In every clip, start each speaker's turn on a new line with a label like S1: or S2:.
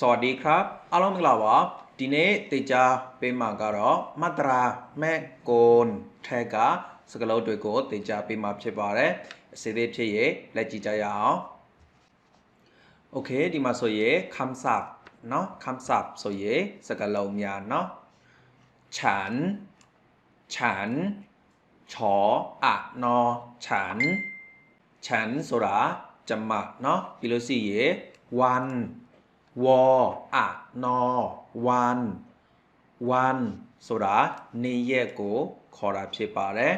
S1: สวัสดีครับအားလုံးမင်္ဂလာပါဒီနေ့တေချာပေးမှာကတော့မတရာမဲ့ကွန်ထက်ကစကလုံးတွေကိုတေချာပေးမှာဖြစ်ပါတယ်အစီအသေးဖြစ်ရဲ့လက်ကြည့်ကြရအောင်โอเคဒီမှာဆိုရင်คำศัพท์เนาะคำศัพท์ဆိုရင်စကလုံးများเนาะฉัน ฉันชออะนอฉัน ฉันဆိုတာจำมาเนาะပြီးလို့ရှိရင်วัน วออะนอวันวันဆိုတာနေ့ရက်ကိုခေါ်တာဖြစ်ပါတယ်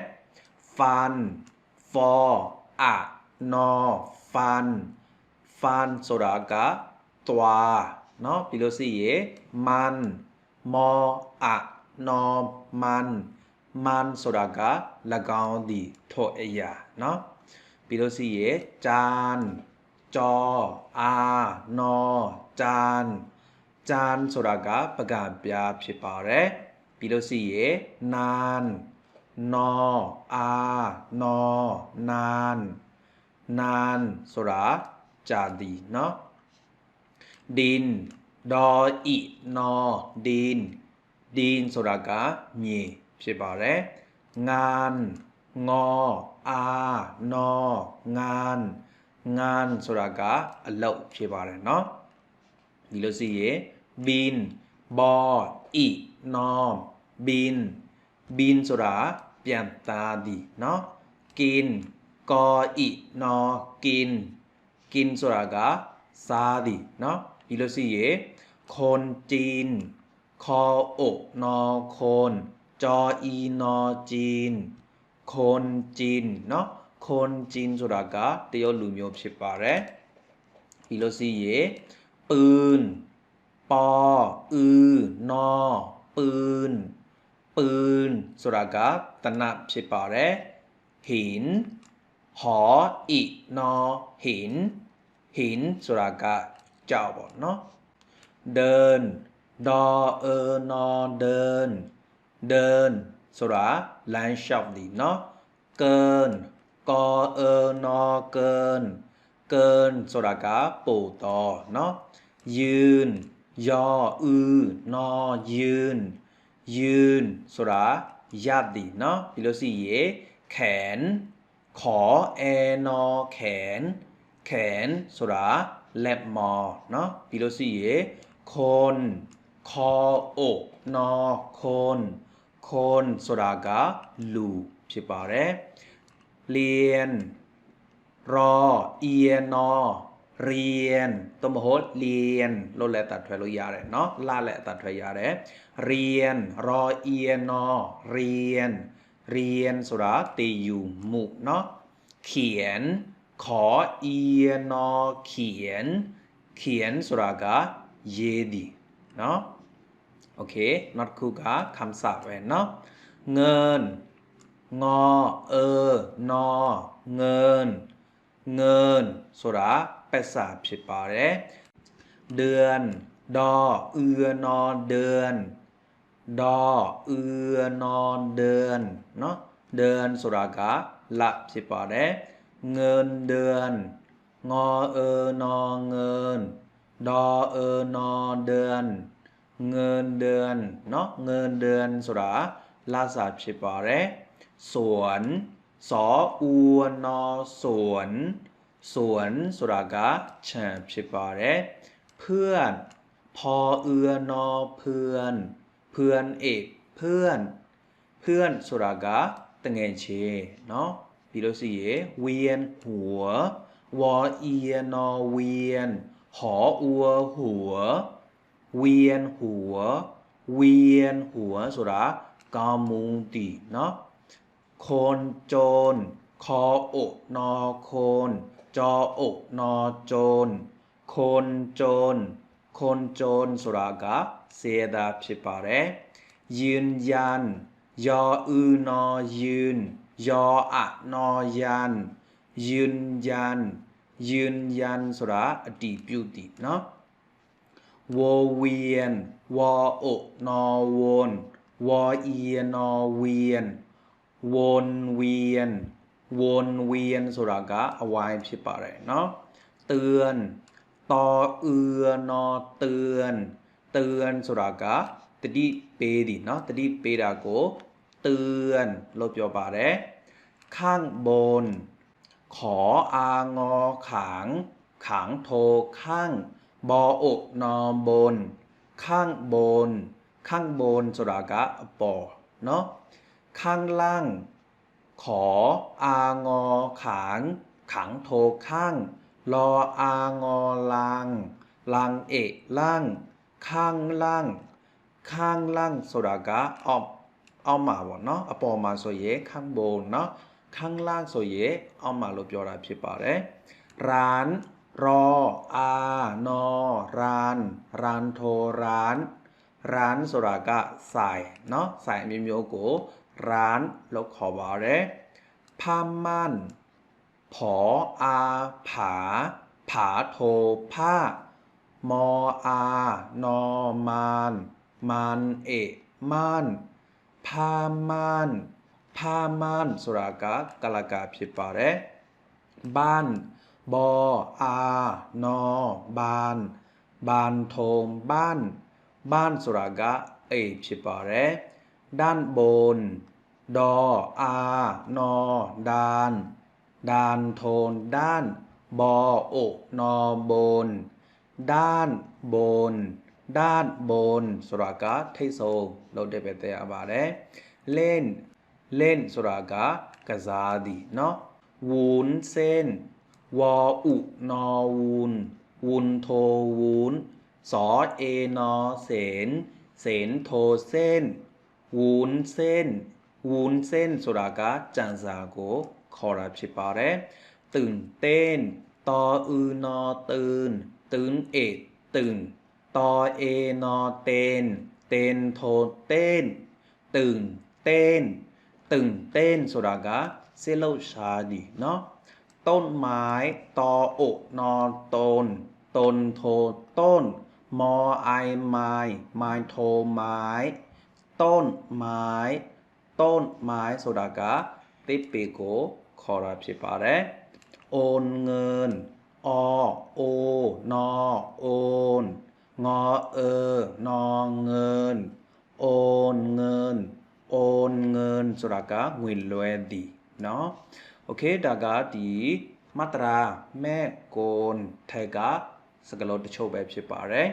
S1: fun for อะนอ fun fun ဆိုတာကသွားเนาะပြီးလို့ရှိရင်มันมออะนอมันมันဆိုတာက၎င်းသည်ထိုအရာเนาะ ပြီးလို့ရှိရေจานจอအာနော် จานจานဆိုတာကပကံပြားဖြစ်ပါတယ်ပြီးလို့ရှိရေนานနော်အာနော်นานนานဆိုတာကြာသည်เนาะดินดออินอดินดินဆိုတာကမြေဖြစ်ပါတယ်งานงอအာနော်งานงานဆိုတာကအလုပ်ဖြစ်ပါတယ်เนาะ ဒီလိုစီရေบินบออินอบินบินဆိုတာပြန်သားသည်เนาะกินกออินอกิน กินဆိုတာကစားသည်เนาะဒီလိုစီရေคนจีนคออกนอคนจออีนอจีน คนจีนเนาะคนจีนဆိုတာကတရုတ်လူမျိုးဖြစ်ပါတယ်ပြီးလို့ရှိရေ ปืน ปอ อือนอ ปืน ปืนสุรากาตนับชิปอเรหิน หอ อีนอ หิน หินสุรากะเจ้าบอกเนาะ เดิน ดอ เออนอ เดิน เดินสุราแลนชอบดีเนาะ เกิน กอ เออนอ เกิน เกินဆိုတာကပို့တော့เนาะยืนยออือนอยืน ยืนဆိုတာရပ်သည်เนาะပြီးလို့ရှိရေแขน ขอแอนอแขน แขนဆိုတာလက်မော်เนาะပြီးလို့ရှိရေคนคออกนอคนคนဆိုတာကလူဖြစ်ပါတယ်เรียน รอ เอียนอ เรียนตัวมโหดเรียนโลแลตัดถอยลยาเลยเนาะลาและตัดถอยยาเลยเรียน รอ เอียนอ เรียน เรียนสุราตีอยู่หมุเนาะเขียน ขอ เอียนอ เขียน เขียนสุรากะเยดีเนาะโอเคนัดคูกะคำศัพท์ไว้เนาะเงิน งอ เออนอ เงิน เงินสระเปดสามผิดปอเรเดือน ดอ เอือนอนเดือน ดอ เอือนอนเดือนเนาะเดือนสระกะละผิดปอเรเงินเดือน งอเออนอเงิน ดอเออนอเดือน เงินเดือนเนาะเงินเดือนสระลาสาผิดปอเรสวน สออูนอสวนสวนสุรากะเชิญชิบาเรเพื่อนพอเอือนอเพื่อน เพื่อนเอกเพื่อน เพื่อนสุรากะตงเงเชเนาะปีโลสีเวียนหัว วอเอียนอเวียน หออัวหัว เวียนหัว เวียนหัวสุรากามุงติเนาะ โคนโจร คออุนอโคน จออุนอโจร โคนโจร โคนโจรสุรากะเสียดาพิปาเรยืนยัน ยออืนอยืน ยออะนอยัน ยืนยัน ยืนยันสุราอดีพิวติเนาะวเวียน วออุนอวน วอเอียนอเวียน วนเวียน วนเวียนဆိုတာကအဝိုင်းဖြစ်ပါတယ်เนาะเตือน တော်เอือนอเตือนเตือนဆိုတာကတတိပေးသည်เนาะတတိပေးတာကိုเตือนလို့ပြောပါတယ်ข้างบน ขออางอขางขางโทข้างบออกนอบน ข้างบน ข้างบนဆိုတာကအပေါ်เนาะ ข้างล่าง ขออางอขางขังโทข้าง รออางอลางลังเอะล่าง ข้างล่าง ข้างล่างဆိုတာကအောက်အောက်မှာပေါ့เนาะအပေါ်မှာဆိုရင်ข้างบนเนาะข้างล่างဆိုရင်အောက်မှာလို့ပြောတာဖြစ်ပါတယ်ร้าน รออานอร้านร้านโทร้าน ร้านဆိုတာကဆိုင်เนาะဆိုင်အမျိုးမျိုးကို ร้านแล้วขอว่าเลยผ้าม่านผออาผา ผาโทผ้ามออา นอมานมานเอะม่านผ้าม่านผ้าม่านสุรากะกะลากาผิดปาเรบ้านบออา นอ บาน บานโทมบ้าน บ้านสุรากะเอผิดปาเรด้านบน ดออานอดาน ดานโทนด้าน บอโอนอบน ด้านบน ด้านบนสุรากะထိတ်ဆုံးလို့တဲ့ပဲတဲ့ရပါတယ်เล่น เล่นสุรากะကစားသည်เนาะวุ้นเส้น วออุนอวูนวุนโทวูนสอเอนอเสนเสนโทเส้น วูนเส้น วุ้นเส้นสุรากาจันซาโกคอราชิปาเรตื่นเต้น ตออืนอตื่น ตื่นเอกตื่น ตอเอนอเตน เตนโทเต้น ตื่นเต้น ตื่นเต้นสุรากาเซโลชาดีเนาะต้นไม้ตออกนอตน ตนโทต้น มอไอไม้ไม้โทไม้ ต้นไม้ ต้นไม้ဆိုတာကတိပ္ပေကိုခေါ်တာဖြစ်ပါတယ်။โอนเงินอโอนอโอนงอเออนอเงิน โอนเงิน โอนเงินဆိုတာကငွေလွှဲသည်เนาะ โอเคဒါကဒီမတရာမဲ့ကွန်ထိုက်ကစကလုံးတစ်ချို့ပဲဖြစ်ပါတယ်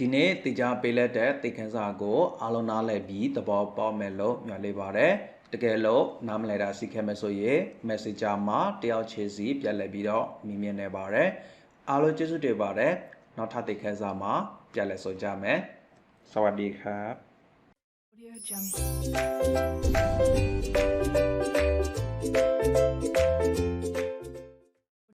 S1: ဒီနေ့တေချာပေးလက်တဲ့တေခန်းစာကိုအားလုံးနားလည်ပြီးသဘောပေါက်မယ်လို့မျှော်လင့်ပါတယ်တကယ်လို့နားမလည်တာစီခဲ့မယ်ဆိုရင် Messenger မှာတယောက်ချေစီပြန်လည်ပြီးတော့မိမြင်နေပါတယ်အားလုံးကျေးဇူးတင်ပါတယ်နောက်ထပ်တေခန်းစာမှာပြန်လည်ဆုံကြမယ်สวัสดีครับ
S2: Audio Jungle